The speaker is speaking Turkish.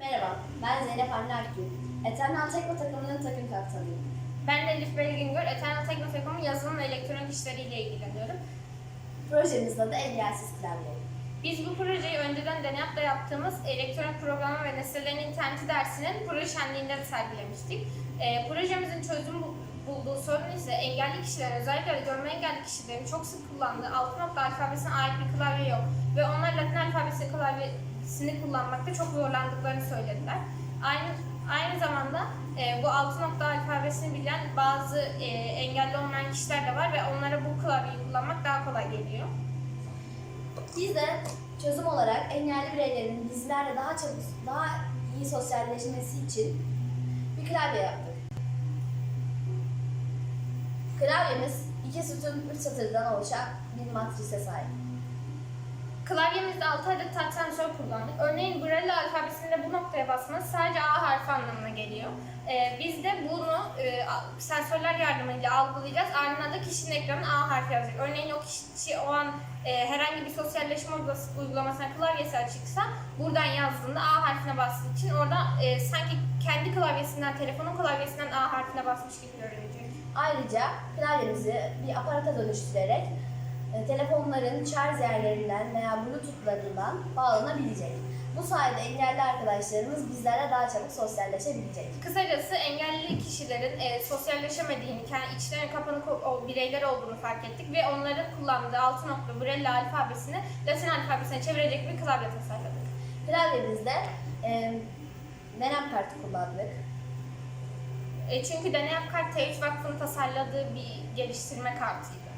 Merhaba, ben Zeynep Avni Akgül. Eternal Tekno takımının takım kaptanıyım. Ben de Elif Belgingör, Eternal Teknofekom'un yazılım ve elektronik işleriyle ilgileniyorum. Projemizin adı Engelsiz Klavye. Biz bu projeyi önceden DENEAP'ta yaptığımız elektronik programa ve nesnelerin interneti dersinin proje şenliğinde sergilemiştik. Ee, projemizin çözüm bu- bulduğu sorun ise engelli kişilerin, özellikle de görme engelli kişilerin çok sık kullandığı altı nokta alfabesine ait bir klavye yok. Ve onlar Latin alfabesi klavyesini kullanmakta çok zorlandıklarını söylediler. Aynı aynı zamanda e, bu altı nokta alfabesini bilen bazı e, engelli olmayan kişiler de var ve onlara bu klavyeyi kullanmak daha kolay geliyor. Biz de çözüm olarak engelli bireylerin bizlerle daha çabuk, daha iyi sosyalleşmesi için bir klavye yaptık. Klavyemiz iki sütun, üç satırdan oluşan bir matrise sahip. Klavyemizde 6 adet touch sensör kullandık. Örneğin Braille alfabesinde bu noktaya basmanız sadece A harfi anlamına geliyor. Ee, biz de bunu e, sensörler yardımıyla algılayacağız. Ardından da kişinin ekranına A harfi yazacak. Örneğin o kişi o an e, herhangi bir sosyalleşme uygulamasına klavyesi açıksa buradan yazdığında A harfine bastığı için orada e, sanki kendi klavyesinden, telefonun klavyesinden A harfine basmış gibi görünecek. Ayrıca klavyemizi bir aparata dönüştürerek e, telefonların şarj yerlerinden veya bluetoothlarından bağlanabilecek. Bu sayede engelli arkadaşlarımız bizlerle daha çabuk sosyalleşebilecek. Kısacası engelli kişilerin e, sosyalleşemediğini, kendi içlerine kapanık o, bireyler olduğunu fark ettik ve onların kullandığı altı nokta Braille alfabesini Latin alfabesine çevirecek bir klavye tasarladık. Klavyemizde e, Menem kartı kullandık. E, çünkü Deneyap Kart T3 Vakfı'nın tasarladığı bir geliştirme kartıydı.